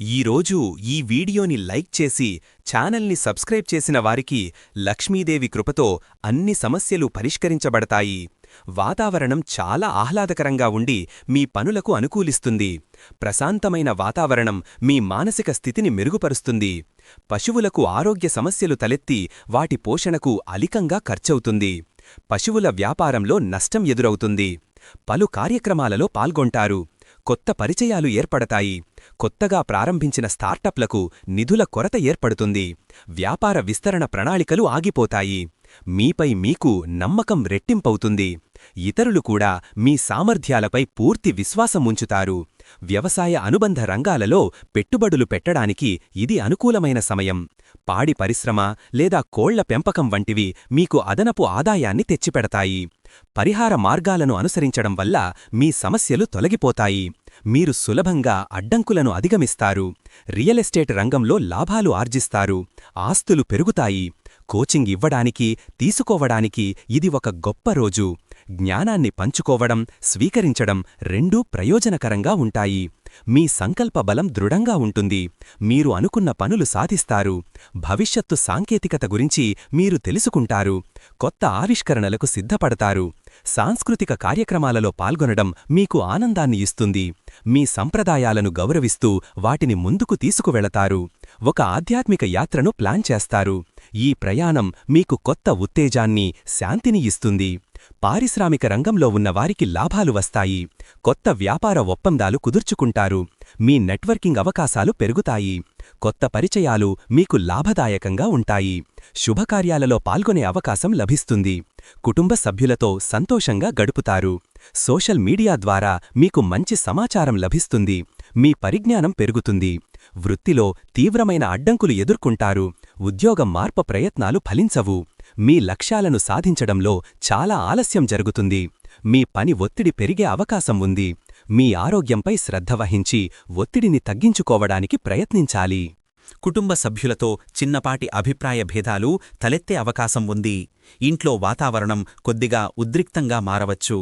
ఈరోజు ఈ వీడియోని లైక్ చేసి ఛానల్ని సబ్స్క్రైబ్ చేసిన వారికి లక్ష్మీదేవి కృపతో అన్ని సమస్యలు పరిష్కరించబడతాయి. వాతావరణం చాలా ఆహ్లాదకరంగా ఉండి మీ పనులకు అనుకూలిస్తుంది. ప్రశాంతమైన వాతావరణం మీ మానసిక స్థితిని మెరుగుపరుస్తుంది. పశువులకు ఆరోగ్య సమస్యలు తలెత్తి వాటి పోషణకు అలికంగా ఖర్చవుతుంది. పశువుల వ్యాపారంలో నష్టం ఎదురవుతుంది. పలు కార్యక్రమాలలో పాల్గొంటారు. కొత్త పరిచయాలు ఏర్పడతాయి. కొత్తగా ప్రారంభించిన స్టార్టప్లకు నిధుల కొరత ఏర్పడుతుంది. వ్యాపార విస్తరణ ప్రణాళికలు ఆగిపోతాయి. మీపై మీకు నమ్మకం రెట్టింపవుతుంది. ఇతరులు కూడా మీ సామర్థ్యాలపై పూర్తి విశ్వాసం ఉంచుతారు వ్యవసాయ అనుబంధ రంగాలలో పెట్టుబడులు పెట్టడానికి ఇది అనుకూలమైన సమయం. పాడి పరిశ్రమ లేదా కోళ్ళ పెంపకం వంటివి మీకు అదనపు ఆదాయాన్ని తెచ్చిపెడతాయి. పరిహార మార్గాలను అనుసరించడం వల్ల మీ సమస్యలు తొలగిపోతాయి. మీరు సులభంగా అడ్డంకులను అధిగమిస్తారు. రియల్ ఎస్టేట్ రంగంలో లాభాలు ఆర్జిస్తారు. ఆస్తులు పెరుగుతాయి. కోచింగ్ ఇవ్వడానికి తీసుకోవడానికి ఇది ఒక గొప్ప రోజు. జ్ఞానాన్ని పంచుకోవడం స్వీకరించడం రెండూ ప్రయోజనకరంగా ఉంటాయి. మీ సంకల్ప బలం దృఢంగా ఉంటుంది. మీరు అనుకున్న పనులు సాధిస్తారు. భవిష్యత్తు సాంకేతికత గురించి మీరు తెలుసుకుంటారు. కొత్త ఆవిష్కరణలకు సిద్ధపడతారు. సాంస్కృతిక కార్యక్రమాలలో పాల్గొనడం మీకు ఆనందాన్ని ఇస్తుంది. మీ సంప్రదాయాలను గౌరవిస్తూ వాటిని ముందుకు తీసుకువెళతారు. ఒక ఆధ్యాత్మిక యాత్రను ప్లాన్ చేస్తారు. ఈ ప్రయాణం మీకు కొత్త ఉత్తేజాన్ని శాంతిని ఇస్తుంది. పారిశ్రామిక రంగంలో ఉన్నవారికి లాభాలు వస్తాయి. కొత్త వ్యాపార ఒప్పందాలు కుదుర్చుకుంటారు. మీ నెట్వర్కింగ్ అవకాశాలు పెరుగుతాయి. కొత్త పరిచయాలు మీకు లాభదాయకంగా ఉంటాయి. శుభకార్యాలలో పాల్గొనే అవకాశం లభిస్తుంది. కుటుంబ సభ్యులతో సంతోషంగా గడుపుతారు. సోషల్ మీడియా ద్వారా మీకు మంచి సమాచారం లభిస్తుంది. మీ పరిజ్ఞానం పెరుగుతుంది. వృత్తిలో తీవ్రమైన అడ్డంకులు ఎదుర్కొంటారు. ఉద్యోగం మార్ప ప్రయత్నాలు ఫలించవు. మీ లక్ష్యాలను సాధించడంలో చాలా ఆలస్యం జరుగుతుంది. మీ పని ఒత్తిడి పెరిగే అవకాశం ఉంది. మీ ఆరోగ్యంపై శ్రద్ధ వహించి ఒత్తిడిని తగ్గించుకోవడానికి ప్రయత్నించాలి. కుటుంబ సభ్యులతో చిన్నపాటి అభిప్రాయ భేదాలు తలెత్తే అవకాశం ఉంది. ఇంట్లో వాతావరణం కొద్దిగా ఉద్రిక్తంగా మారవచ్చు.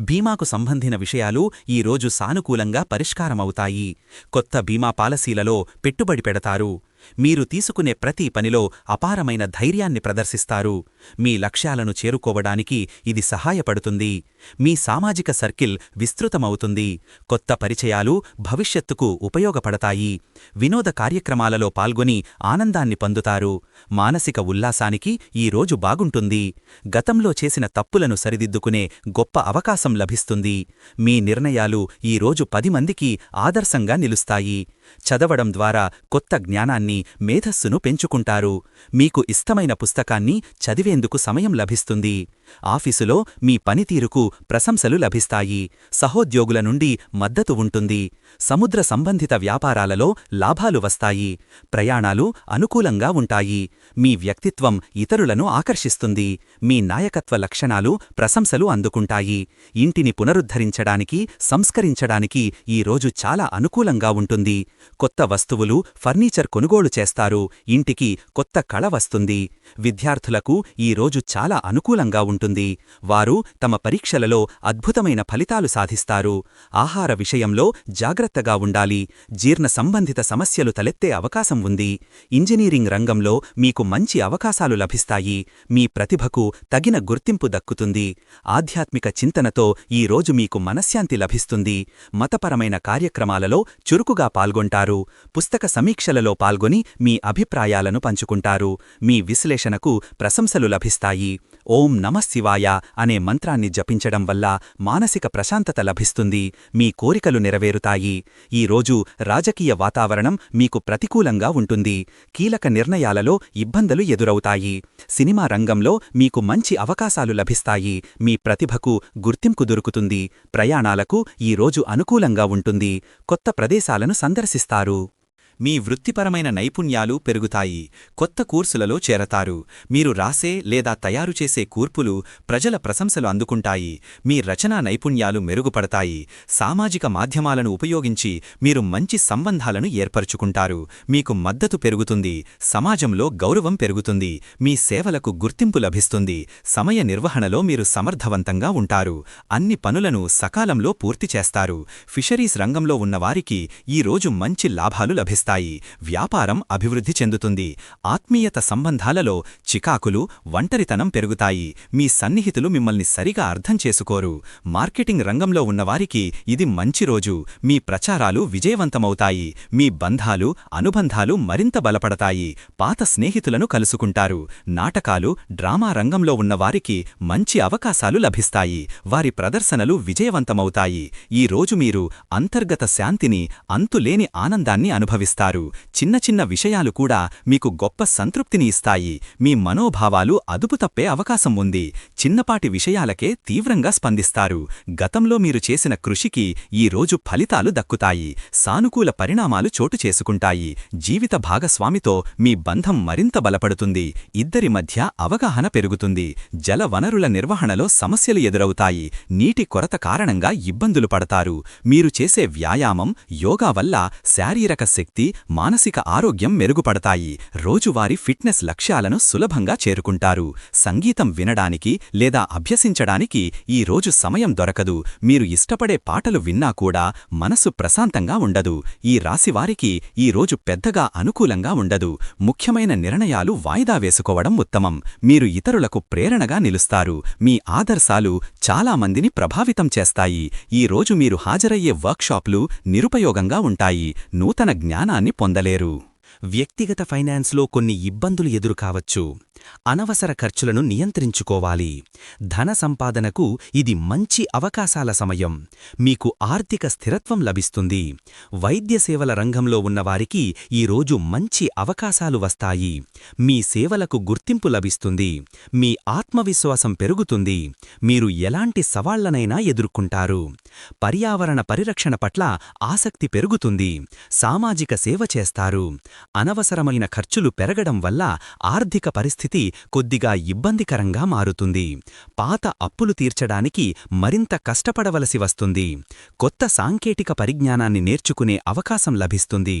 బీమాకు సంబంధిన విషయాలు ఈరోజు సానుకూలంగా పరిష్కారమవుతాయి. కొత్త బీమా పాలసీలలో పెట్టుబడి పెడతారు. మీరు తీసుకునే ప్రతి పనిలో అపారమైన ధైర్యాన్ని ప్రదర్శిస్తారు. మీ లక్ష్యాలను చేరుకోవడానికి ఇది సహాయపడుతుంది. మీ సామాజిక సర్కిల్ విస్తృతమవుతుంది. కొత్త పరిచయాలు భవిష్యత్తుకు ఉపయోగపడతాయి. వినోద కార్యక్రమాలలో పాల్గొని ఆనందాన్ని పొందుతారు. మానసిక ఉల్లాసానికి ఈ రోజు బాగుంటుంది. గతంలో చేసిన తప్పులను సరిదిద్దుకునే గొప్ప అవకాశం లభిస్తుంది. మీ నిర్ణయాలు ఈరోజు పది మందికి ఆదర్శంగా నిలుస్తాయి. చదవడం ద్వారా కొత్త జ్ఞానాన్ని మేధస్సును పెంచుకుంటారు. మీకు ఇష్టమైన పుస్తకాన్ని చదివేందుకు సమయం లభిస్తుంది. ఆఫీసులో మీ పనితీరుకు ప్రశంసలు లభిస్తాయి. సహోద్యోగుల నుండి మద్దతు ఉంటుంది. సముద్ర సంబంధిత వ్యాపారాలలో లాభాలు వస్తాయి. ప్రయాణాలు అనుకూలంగా ఉంటాయి. మీ వ్యక్తిత్వం ఇతరులను ఆకర్షిస్తుంది. మీ నాయకత్వ లక్షణాలు ప్రశంసలు అందుకుంటాయి. ఇంటిని పునరుద్ధరించడానికి సంస్కరించడానికి ఈ రోజు చాలా అనుకూలంగా ఉంటుంది. కొత్త వస్తువులు ఫర్నిచర్ కొనుగోలు చేస్తారు. ఇంటికి కొత్త కళ వస్తుంది. విద్యార్థులకు ఈ రోజు చాలా అనుకూలంగా ఉంటుంది. వారు తమ పరీక్షలలో అద్భుతమైన ఫలితాలు సాధిస్తారు. ఆహార విషయంలో జాగ్రత్తగా ఉండాలి. జీర్ణ సంబంధిత సమస్యలు తలెత్తే అవకాశం ఉంది. ఇంజనీరింగ్ రంగంలో మీకు మంచి అవకాశాలు లభిస్తాయి. మీ ప్రతిభకు తగిన గుర్తింపు దక్కుతుంది. ఆధ్యాత్మిక చింతనతో ఈ రోజు మీకు మనశ్శాంతి లభిస్తుంది. మతపరమైన కార్యక్రమాలలో చురుకుగా పాల్గొంటారు. పుస్తక సమీక్షలలో పాల్గొని మీ అభిప్రాయాలను పంచుకుంటారు. మీ విశ్లేషణకు ప్రశంసలు లభిస్తాయి. ఓం నమశివాయ అనే మంత్రాన్ని జపించడం వల్ల మానసిక ప్రశాంతత లభిస్తుంది. మీ కోరికలు నెరవేరుతాయి. ఈ రోజు రాజకీయ వాతావరణం మీకు ప్రతికూలంగా ఉంటుంది. కీలక నిర్ణయాలలో ఇబ్బందులు ఎదురవుతాయి. సినిమా రంగంలో మీకు మంచి అవకాశాలు లభిస్తాయి. మీ ప్రతిభకు గుర్తింపు దొరుకుతుంది. ప్రయాణాలకు ఈ రోజు అనుకూలంగా ఉంటుంది. కొత్త ప్రదేశాలను సందర్శిస్తారు. మీ వృత్తిపరమైన నైపుణ్యాలు పెరుగుతాయి. కొత్త కోర్సులలో చేరతారు. మీరు రాసే లేదా తయారు చేసే కూర్పులు ప్రజల ప్రశంసలు అందుకుంటాయి. మీ రచనా నైపుణ్యాలు మెరుగుపడతాయి. సామాజిక మాధ్యమాలను ఉపయోగించి మీరు మంచి సంబంధాలను ఏర్పరచుకుంటారు. మీకు మద్దతు పెరుగుతుంది. సమాజంలో గౌరవం పెరుగుతుంది. మీ సేవలకు గుర్తింపు లభిస్తుంది. సమయ నిర్వహణలో మీరు సమర్థవంతంగా ఉంటారు. అన్ని పనులను సకాలంలో పూర్తి చేస్తారు. ఫిషరీస్ రంగంలో ఉన్నవారికి ఈ రోజు మంచి లాభాలు లభిస్తాయి. వ్యాపారం అభివృద్ధి చెందుతుంది. ఆత్మీయత సంబంధాలలో చికాకులు ఒంటరితనం పెరుగుతాయి. మీ సన్నిహితులు మిమ్మల్ని సరిగా అర్థం చేసుకోరు. మార్కెటింగ్ రంగంలో ఉన్నవారికి ఇది మంచి రోజు. మీ ప్రచారాలు విజయవంతమవుతాయి. మీ బంధాలు అనుబంధాలు మరింత బలపడతాయి. పాత స్నేహితులను కలుసుకుంటారు. నాటకాలు డ్రామా రంగంలో ఉన్నవారికి మంచి అవకాశాలు లభిస్తాయి. వారి ప్రదర్శనలు విజయవంతమవుతాయి. ఈ రోజు మీరు అంతర్గత శాంతిని అంతులేని ఆనందాన్ని అనుభవిస్తారు. చిన్న చిన్న విషయాలు కూడా మీకు గొప్ప సంతృప్తిని ఇస్తాయి. మీ మనోభావాలు అదుపు తప్పే అవకాశం ఉంది. చిన్నపాటి విషయాలకే తీవ్రంగా స్పందిస్తారు. గతంలో మీరు చేసిన కృషికి ఈ రోజు ఫలితాలు దక్కుతాయి. సానుకూల పరిణామాలు చోటు చేసుకుంటాయి. జీవిత భాగస్వామితో మీ బంధం మరింత బలపడుతుంది. ఇద్దరి మధ్య అవగాహన పెరుగుతుంది. జల వనరుల నిర్వహణలో సమస్యలు ఎదురవుతాయి. నీటి కొరత కారణంగా ఇబ్బందులు పడతారు. మీరు చేసే వ్యాయామం యోగా వల్ల శారీరక శక్తి మానసిక ఆరోగ్యం మెరుగుపడతాయి. రోజువారీ ఫిట్నెస్ లక్ష్యాలను సులభంగా చేరుకుంటారు. సంగీతం వినడానికి లేదా అభ్యసించడానికి ఈ రోజు సమయం దొరకదు. మీరు ఇష్టపడే పాటలు విన్నా కూడా మనసు ప్రశాంతంగా ఉండదు. ఈ రాశివారికి ఈ రోజు పెద్దగా అనుకూలంగా ఉండదు. ముఖ్యమైన నిర్ణయాలు వాయిదా వేసుకోవడం ఉత్తమం. మీరు ఇతరులకు ప్రేరణగా నిలుస్తారు. మీ ఆదర్శాలు చాలా మందిని ప్రభావితం చేస్తాయి. ఈ రోజు మీరు హాజరయ్యే వర్క్షాప్లు నిరుపయోగంగా ఉంటాయి. నూతన జ్ఞానాన్ని పొందలేరు. వ్యక్తిగత ఫైనాన్స్లో కొన్ని ఇబ్బందులు ఎదురుకావచ్చు. అనవసర ఖర్చులను నియంత్రించుకోవాలి. ధన సంపాదనకు ఇది మంచి అవకాశాల సమయం. మీకు ఆర్థిక స్థిరత్వం లభిస్తుంది. వైద్య సేవల రంగంలో ఉన్నవారికి ఈరోజు మంచి అవకాశాలు వస్తాయి. మీ సేవలకు గుర్తింపు లభిస్తుంది. మీ ఆత్మవిశ్వాసం పెరుగుతుంది. మీరు ఎలాంటి సవాళ్ళనైనా ఎదుర్కొంటారు. పర్యావరణ పరిరక్షణ పట్ల ఆసక్తి పెరుగుతుంది. సామాజిక సేవ చేస్తారు. అనవసరమైన ఖర్చులు పెరగడం వల్ల ఆర్థిక పరిస్థితి కొద్దిగా ఇబ్బందికరంగా మారుతుంది. పాత అప్పులు తీర్చడానికి మరింత కష్టపడవలసి వస్తుంది. కొత్త సాంకేతిక పరిజ్ఞానాన్ని నేర్చుకునే అవకాశం లభిస్తుంది.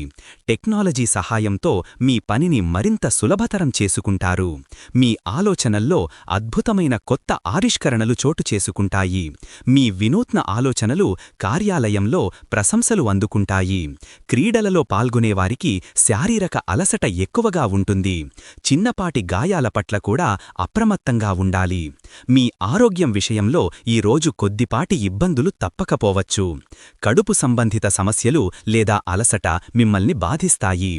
టెక్నాలజీ సహాయంతో మీ పనిని మరింత సులభతరం చేసుకుంటారు. మీ ఆలోచనల్లో అద్భుతమైన కొత్త ఆవిష్కరణలు చోటు చేసుకుంటాయి. మీ వినూత్న ఆలోచన ఆలోచనలు కార్యాలయంలో ప్రశంసలు అందుకుంటాయి. క్రీడలలో పాల్గొనేవారికి శారీరక అలసట ఎక్కువగా ఉంటుంది. చిన్నపాటి గాయాల పట్ల కూడా అప్రమత్తంగా ఉండాలి. మీ ఆరోగ్యం విషయంలో ఈ రోజు కొద్దిపాటి ఇబ్బందులు తప్పకపోవచ్చు. కడుపు సంబంధిత సమస్యలు లేదా అలసట మిమ్మల్ని బాధిస్తాయి.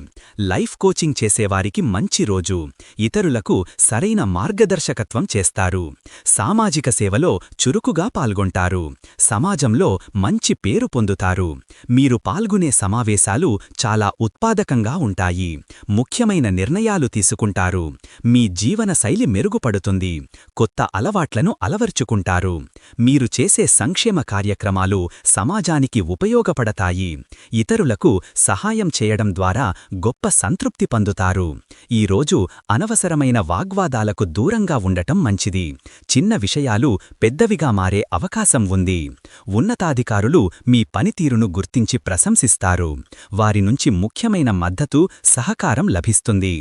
లైఫ్ కోచింగ్ చేసేవారికి మంచి రోజు. ఇతరులకు సరైన మార్గదర్శకత్వం చేస్తారు. సామాజిక సేవలో చురుకుగా పాల్గొంటారు. సమాజంలో మంచి పేరు పొందుతారు. మీరు పాల్గొనే సమావేశాలు చాలా ఉత్పాదకంగా ఉంటాయి. ముఖ్యమైన నిర్ణయాలు తీసుకుంటారు. మీ జీవన శైలి మెరుగుపడుతుంది. కొత్త అలవాట్లను అలవర్చుకుంటారు. మీరు చేసే సంక్షేమ కార్యక్రమాలు సమాజానికి ఉపయోగపడతాయి. ఇతరులకు సహాయం చేయడం ద్వారా గొప్ప సంతృప్తి పొందుతారు. ఈరోజు అనవసరమైన వాగ్వాదాలకు దూరంగా ఉండటం మంచిది. చిన్న విషయాలు పెద్దవిగా మారే అవకాశం ఉంది. ఉన్నతాధికారులు మీ పనితీరును గుర్తించి ప్రశంసిస్తారు. వారి నుంచి ముఖ్యమైన మద్దతు సహకారం లభిస్తుంది.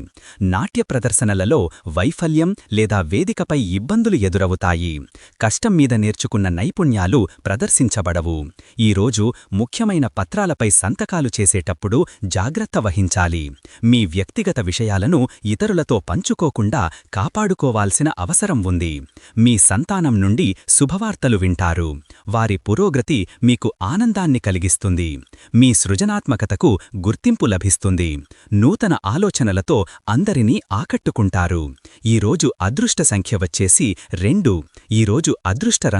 నాట్య ప్రదర్శనలలో వైఫల్యం లేదా వేదికపై ఇబ్బందులు ఎదురవుతాయి. కష్టం మీద నేర్చుకున్న నైపుణ్యాలు ప్రదర్శించబడవు. ఈరోజు ముఖ్యమైన పత్రాలపై సంతకాలు చేసేటప్పుడు జాగ్రత్త వహించాలి. మీ వ్యక్తిగత విషయాలను ఇతరులతో పంచుకోకుండా కాపాడుకోవాల్సిన అవసరం ఉంది. మీ సంతానం నుండి శుభవార్తలు వింటారు. వారి పురోగతి మీకు ఆనందాన్ని కలిగిస్తుంది. మీ సృజనాత్మకతకు గుర్తింపు లభిస్తుంది. నూతన ఆలోచనలతో అందరినీ ఆకట్టుకుంటారు. ఈరోజు అదృష్ట సంఖ్య వచ్చేసి రెండు. ఈరోజు అదృష్ట